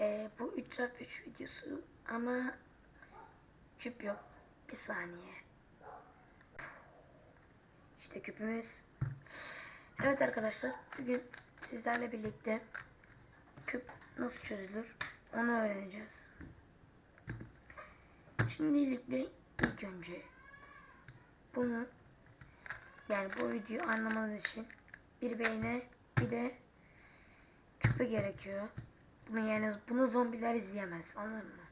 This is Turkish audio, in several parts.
Ee, bu 3x3 videosu ama küp yok. Bir saniye. İşte küpümüz. Evet arkadaşlar bugün sizlerle birlikte küp nasıl çözülür onu öğreneceğiz. Şimdilikle ilk önce bunu yani bu videoyu anlamanız için bir beyne bir de küpe gerekiyor. Bunu yani bunu zombiler izleyemez anladın mı?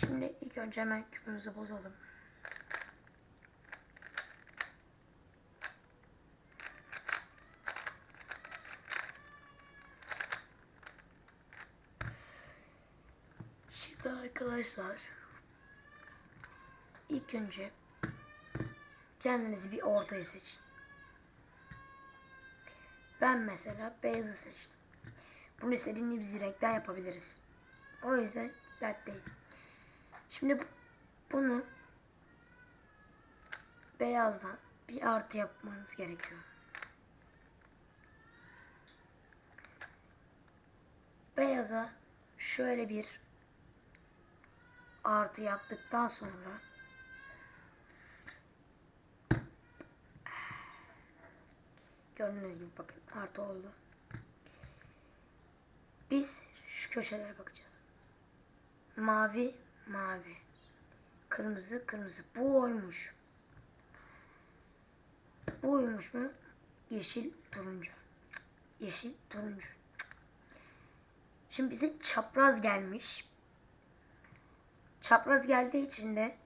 Şimdi ilk önce hemen küpümüzü bozalım. Şimdi arkadaşlar ilk önce kendinizi bir ortaya seçin. Ben mesela beyazı seçtim. Bunu istediğiniz bir renkten yapabiliriz. O yüzden dert değil. Şimdi bu- bunu beyazdan bir artı yapmanız gerekiyor. Beyaza şöyle bir artı yaptıktan sonra gördüğünüz gibi bakın artı oldu. Biz şu köşelere bakacağız. Mavi, mavi. Kırmızı, kırmızı. Bu oymuş. Bu oymuş mu? Yeşil, turuncu. Yeşil, turuncu. Şimdi bize çapraz gelmiş. Çapraz geldiği için de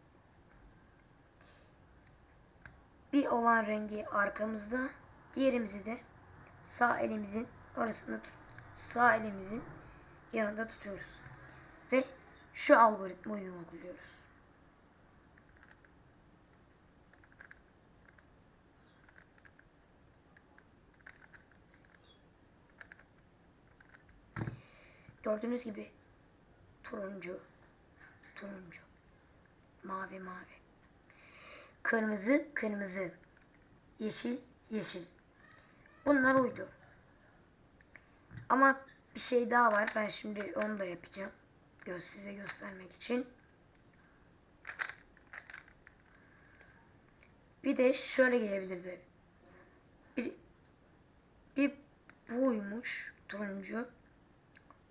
bir olan rengi arkamızda, diğerimizi de sağ elimizin orasında tut sağ elimizin yanında tutuyoruz. Ve şu algoritmayı uyguluyoruz. Gördüğünüz gibi turuncu, turuncu, mavi mavi, kırmızı kırmızı, yeşil yeşil. Bunlar uydu. Ama bir şey daha var. Ben şimdi onu da yapacağım. Göz size göstermek için. Bir de şöyle gelebilirdi. Bir, bir bu turuncu.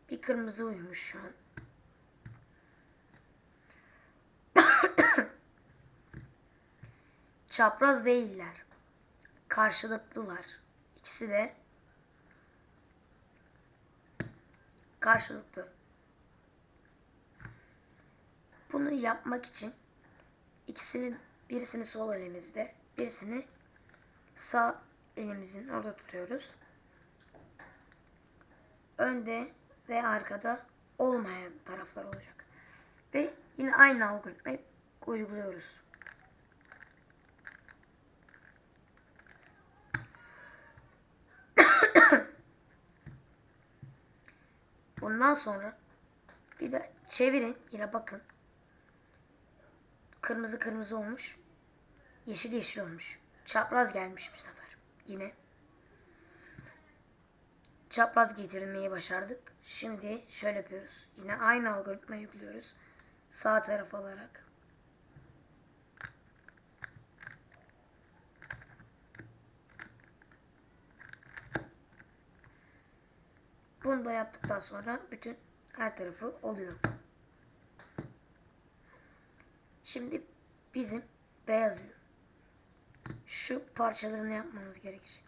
Bir kırmızı uymuş şu an. Çapraz değiller. Karşılıklılar. İkisi de karşılıklı. Bunu yapmak için ikisinin birisini sol elimizde, birisini sağ elimizin orada tutuyoruz. Önde ve arkada olmayan taraflar olacak. Ve yine aynı algoritmayı uyguluyoruz. Bundan sonra bir de çevirin. Yine bakın. Kırmızı kırmızı olmuş. Yeşil yeşil olmuş. Çapraz gelmiş bu sefer. Yine. Çapraz getirmeyi başardık. Şimdi şöyle yapıyoruz. Yine aynı algoritma yüklüyoruz. Sağ taraf alarak. Bunu da yaptıktan sonra bütün her tarafı oluyor. Şimdi bizim beyazın şu parçalarını yapmamız gerekecek.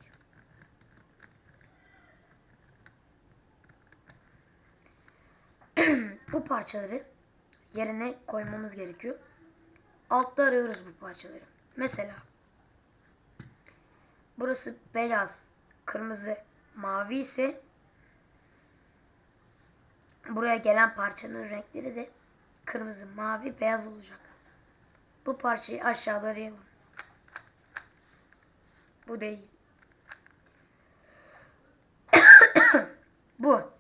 bu parçaları yerine koymamız gerekiyor. Altta arıyoruz bu parçaları. Mesela burası beyaz, kırmızı, mavi ise buraya gelen parçanın renkleri de kırmızı, mavi, beyaz olacak. Bu parçayı aşağıda arayalım. Bu değil. Bu.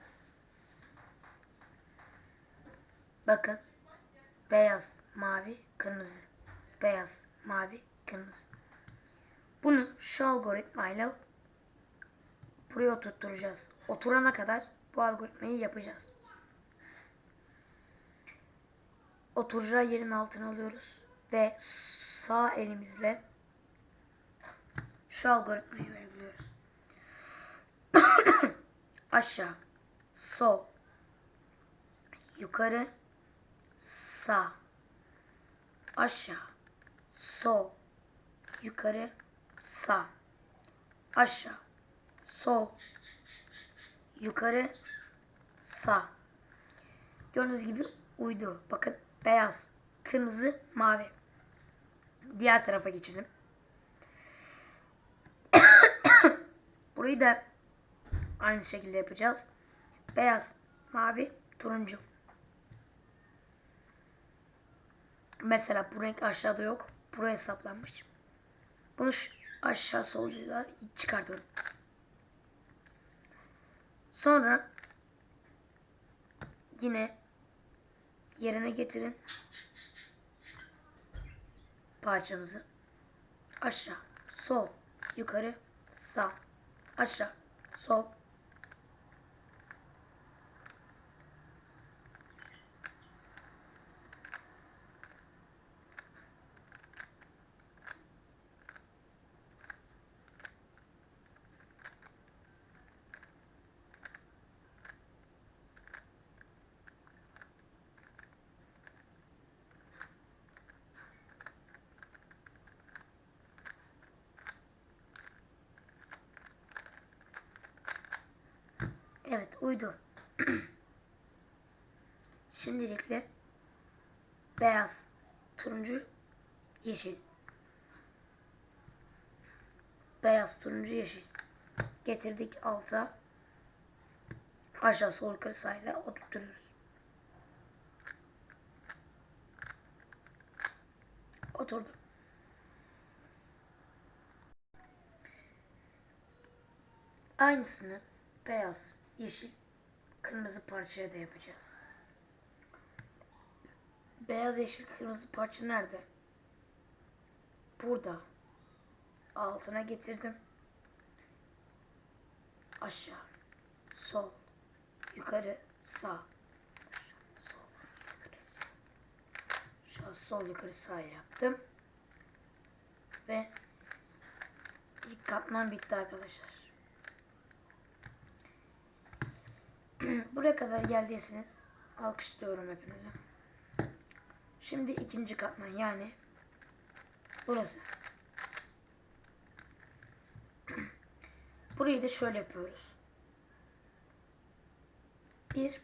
Bakın. Beyaz, mavi, kırmızı. Beyaz, mavi, kırmızı. Bunu şu algoritmayla buraya oturtturacağız. Oturana kadar bu algoritmayı yapacağız. Oturacağı yerin altına alıyoruz ve sağ elimizle şu algoritmayı uyguluyoruz. Aşağı, sol, yukarı, sağ, aşağı, sol, yukarı, sağ, aşağı, sol, yukarı, sağ. Gördüğünüz gibi uydu. Bakın beyaz, kırmızı, mavi. Diğer tarafa geçelim. Burayı da aynı şekilde yapacağız. Beyaz, mavi, turuncu. Mesela bu renk aşağıda yok. Buraya hesaplanmış. Bunu aşağı soluyla çıkartalım. Sonra yine yerine getirin parçamızı. Aşağı, sol, yukarı, sağ, aşağı, sol. Evet uydu. Şimdilikle beyaz, turuncu, yeşil. Beyaz, turuncu, yeşil. Getirdik alta. Aşağı sol yukarı sağıyla oturtuyoruz. Oturdu. Aynısını beyaz, yeşil, kırmızı parçaya da yapacağız. Beyaz, yeşil, kırmızı parça nerede? Burada. Altına getirdim. Aşağı, sol, yukarı, sağ. Aşağı, sol, yukarı, sağ yaptım. Ve ilk katman bitti arkadaşlar. Buraya kadar geldiyseniz alkışlıyorum hepinizi. Şimdi ikinci katman yani burası. Burayı da şöyle yapıyoruz. Bir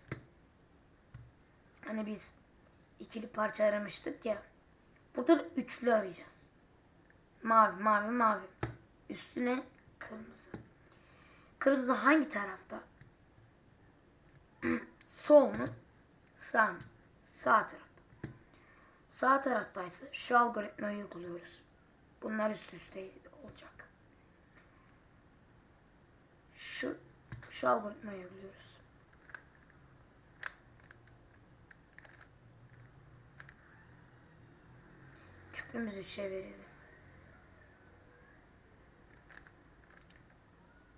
hani biz ikili parça aramıştık ya. Burada da üçlü arayacağız. Mavi, mavi, mavi. Üstüne kırmızı. Kırmızı hangi tarafta? Sol mu? Sağ mı? Sağ tarafta. Sağ taraftaysa şu algoritmayı uyguluyoruz. Bunlar üst üste olacak. Şu şu algoritmayı uyguluyoruz. Küpümüzü çevirelim.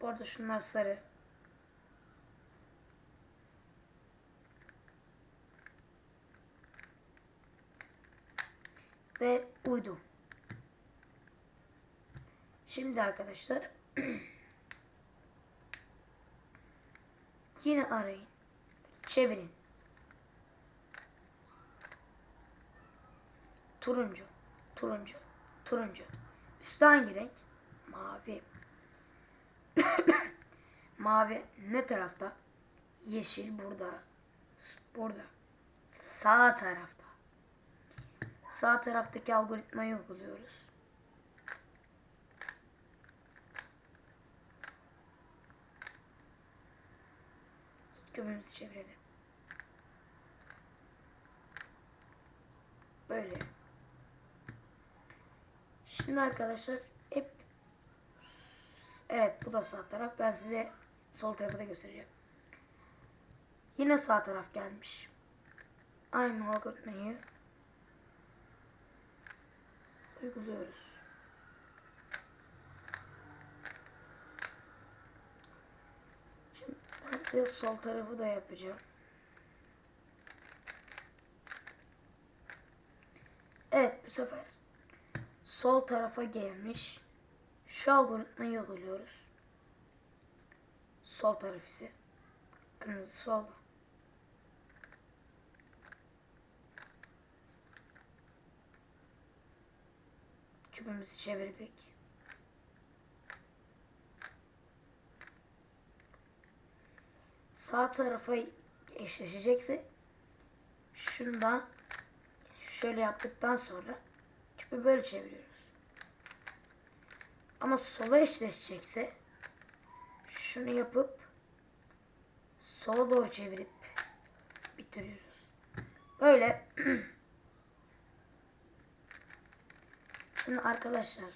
Bu arada şunlar sarı. Ve uydu. Şimdi arkadaşlar yine arayın. Çevirin. Turuncu, turuncu, turuncu. Üstte hangi renk? Mavi. Mavi ne tarafta? Yeşil burada. Burada. Sağ tarafta. Sağ taraftaki algoritmayı uyguluyoruz. Kübümüzü çevirelim. Böyle. Şimdi arkadaşlar hep Evet bu da sağ taraf. Ben size sol tarafı da göstereceğim. Yine sağ taraf gelmiş. Aynı algoritmayı uyguluyoruz. Şimdi Ben size sol tarafı da yapacağım. Evet bu sefer sol tarafa gelmiş. Şu algoritmayı uyguluyoruz. Sol taraf ise kırmızı sol. Küpümüzü çevirdik. Sağ tarafa eşleşecekse şundan şöyle yaptıktan sonra küpü böyle çeviriyoruz. Ama sola eşleşecekse şunu yapıp sola doğru çevirip bitiriyoruz. Böyle Arkadaşlar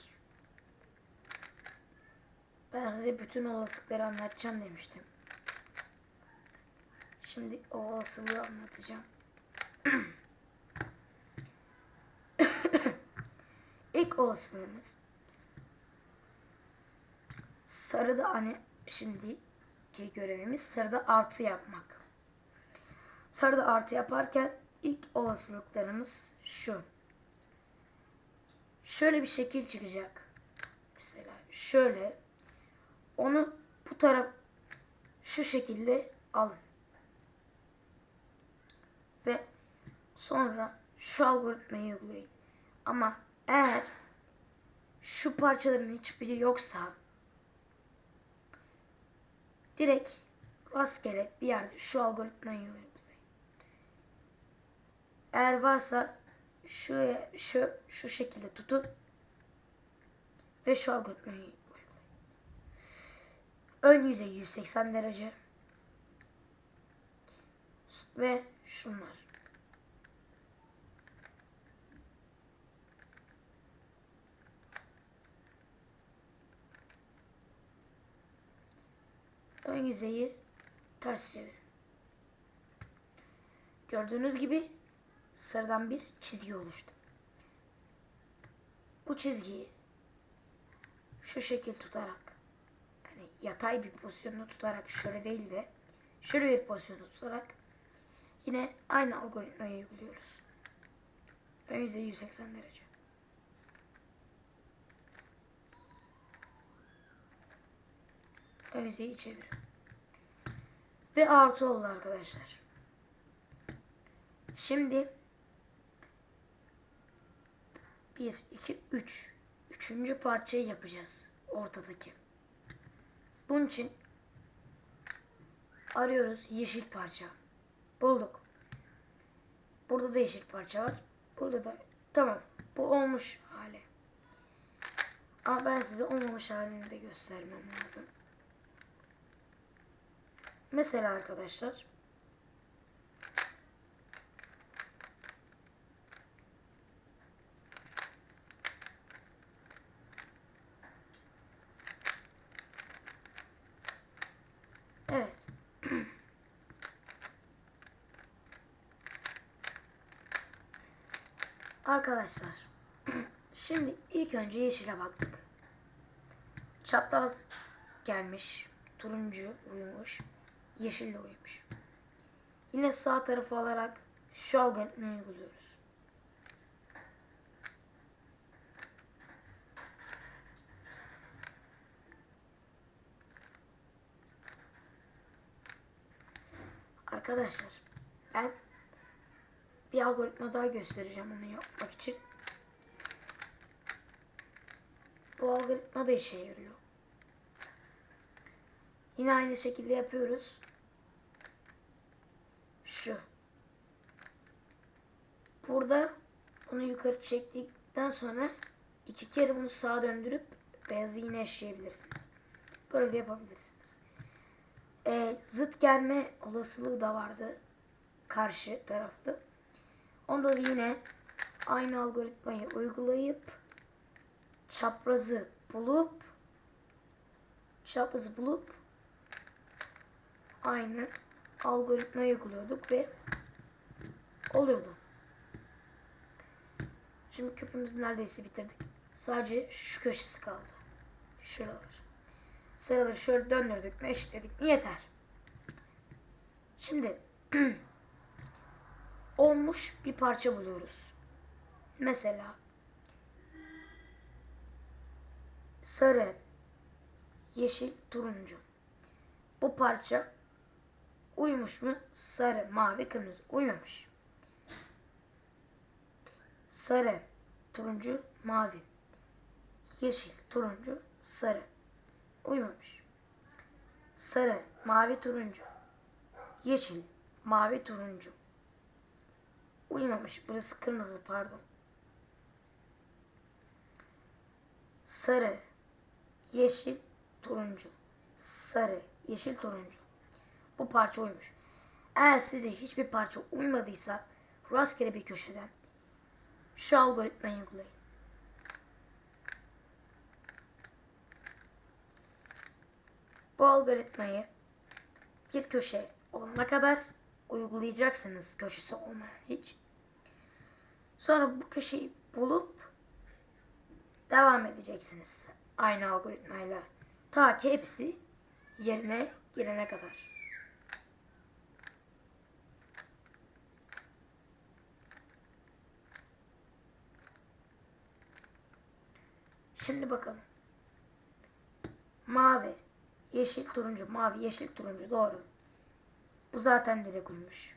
ben size bütün olasılıkları anlatacağım demiştim. Şimdi o olasılığı anlatacağım. İlk olasılığımız sarıda hani şimdiki görevimiz sarıda artı yapmak. Sarıda artı yaparken ilk olasılıklarımız şu. Şöyle bir şekil çıkacak. Mesela şöyle onu bu taraf şu şekilde alın. Ve sonra şu algoritmayı uygulayın. Ama eğer şu parçaların hiçbiri yoksa direkt rastgele bir yerde şu algoritmayı uygulayın. Eğer varsa şu şu şu şekilde tutun ve şu algoritmayı. Ön yüzey 180 derece ve şunlar. Ön yüzeyi ters çevirin. Gördüğünüz gibi sıradan bir çizgi oluştu. Bu çizgiyi şu şekil tutarak yani yatay bir pozisyonda tutarak şöyle değil de şöyle bir pozisyonda tutarak yine aynı algoritmayı uyguluyoruz. Ön yüzey 180 derece. Ön yüzeyi çevir. Ve artı oldu arkadaşlar. Şimdi 1, 2, 3. Üçüncü parçayı yapacağız. Ortadaki. Bunun için arıyoruz yeşil parça. Bulduk. Burada da yeşil parça var. Burada da tamam. Bu olmuş hali. Ama ben size olmamış halini de göstermem lazım. Mesela arkadaşlar Evet. Arkadaşlar. Şimdi ilk önce yeşile baktık. Çapraz gelmiş. Turuncu uyumuş. Yeşille uyumuş. Yine sağ tarafı alarak şu algoritmayı uyguluyoruz. Arkadaşlar ben bir algoritma daha göstereceğim onu yapmak için. Bu algoritma da işe yarıyor. Yine aynı şekilde yapıyoruz. Şu. Burada bunu yukarı çektikten sonra iki kere bunu sağa döndürüp beyazı yine eşleyebilirsiniz. Böyle de yapabilirsiniz. Ee, zıt gelme olasılığı da vardı karşı tarafta. Onda da yine aynı algoritmayı uygulayıp çaprazı bulup çaprazı bulup aynı algoritmayı uyguluyorduk ve oluyordu. Şimdi küpümüzü neredeyse bitirdik. Sadece şu köşesi kaldı. Şuralar. Sıraları şöyle döndürdük mü eşitledik yeter. Şimdi olmuş bir parça buluyoruz. Mesela sarı, yeşil, turuncu. Bu parça uymuş mu? Sarı, mavi, kırmızı. Uymamış. Sarı, turuncu, mavi. Yeşil, turuncu, sarı. Uymamış. Sarı, mavi, turuncu. Yeşil, mavi, turuncu. Uymamış. Burası kırmızı pardon. Sarı, yeşil, turuncu. Sarı, yeşil, turuncu. Bu parça uymuş. Eğer size hiçbir parça uymadıysa rastgele bir köşeden şu algoritmayı uygulayın. Bu algoritmayı bir köşe olana kadar uygulayacaksınız köşesi olmayan hiç. Sonra bu köşeyi bulup devam edeceksiniz aynı algoritmayla. Ta ki hepsi yerine gelene kadar. Şimdi bakalım. Mavi, yeşil, turuncu, mavi, yeşil, turuncu doğru. Bu zaten direkt uymuş.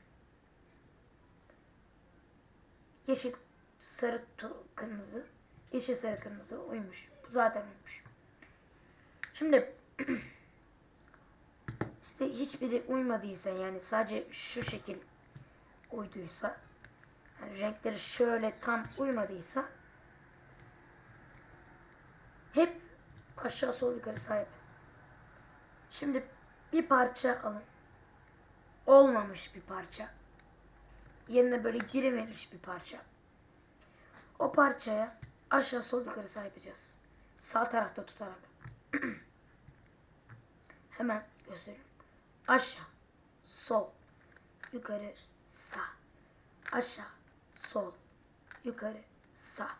Yeşil, sarı, kırmızı, yeşil, sarı, kırmızı uymuş. Bu zaten uymuş. Şimdi size hiçbiri uymadıysa yani sadece şu şekil uyduysa yani renkleri şöyle tam uymadıysa hep aşağı sol yukarı sahip. Şimdi bir parça alın. Olmamış bir parça. Yerine böyle girememiş bir parça. O parçaya aşağı sol yukarı sağ yapacağız. Sağ tarafta tutarak. Hemen gösteriyorum. Aşağı, sol, yukarı, sağ. Aşağı, sol, yukarı, sağ.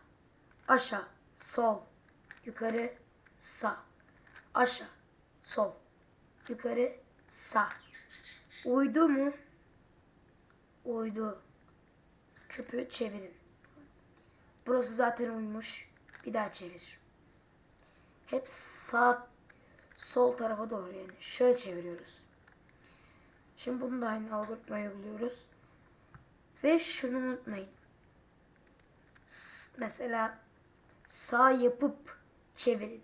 Aşağı, sol, yukarı, sağ. Aşağı, sol, yukarı, sağ. Uydu mu? Uydu. Küpü çevirin. Burası zaten uymuş. Bir daha çevir. Hep sağ sol tarafa doğru yani. Şöyle çeviriyoruz. Şimdi bunu da aynı algoritmayı uyguluyoruz. Ve şunu unutmayın. Mesela sağ yapıp çevirin.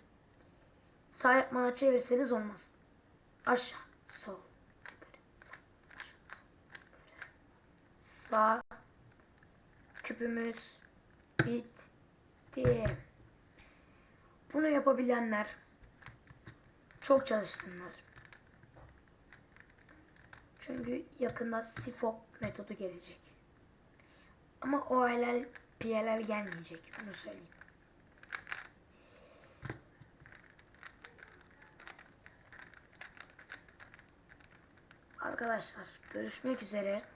Sağ yapmadan çevirseniz olmaz. Aşağı, sol, yukarı, sağ, aşağı, sol, yukarı. Sağ küpümüz bitti. Bunu yapabilenler çok çalışsınlar. Çünkü yakında SIFO metodu gelecek. Ama OLL, PLL gelmeyecek. Bunu söyleyeyim. Arkadaşlar görüşmek üzere.